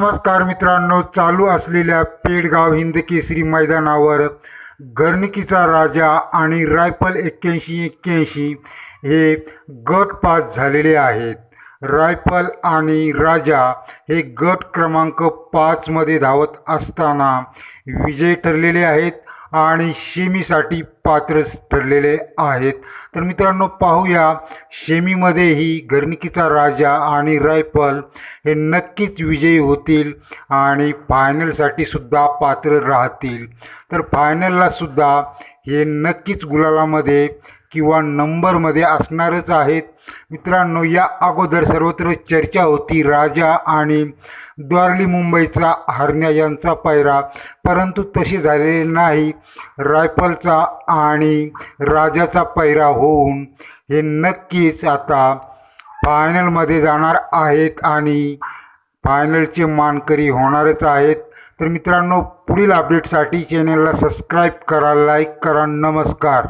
नमस्कार मित्रांनो चालू असलेल्या पेडगाव हिंद केसरी मैदानावर गर्निकीचा राजा आणि रायफल एक्क्याऐंशी एक्क्याऐंशी हे गट पास झालेले आहेत. रायफल आणि राजा हे गट क्रमांक पाचमध्ये धावत असताना विजय ठरलेले आहेत. आणि शेमीसाठी पात्र ठरलेले आहेत. तर मित्रांनो पाहूया. शेमीमध्येही गर्निकीचा राजा आणि रायफल हे नक्कीच विजयी होतील आणि फायनलसाठी सुद्धा पात्र राहतील. तर फायनलला सुद्धा हे नक्कीच गुलालामध्ये किंवा नंबरमध्ये असणारच आहेत. मित्रांनो या अगोदर सर्वत्र चर्चा होती राजा आणि द्वारली मुंबईचा हरण्या यांचा पायरा. परंतु तसे झालेले नाही. रायफलचा आणि राजाचा पायरा होऊन हे नक्कीच आता फायनलमध्ये जाणार आहेत आणि फायनलचे मानकरी होणारच आहेत. तर मित्रांनो पुढील अपडेटसाठी चॅनलला सबस्क्राईब करा लाईक करा नमस्कार.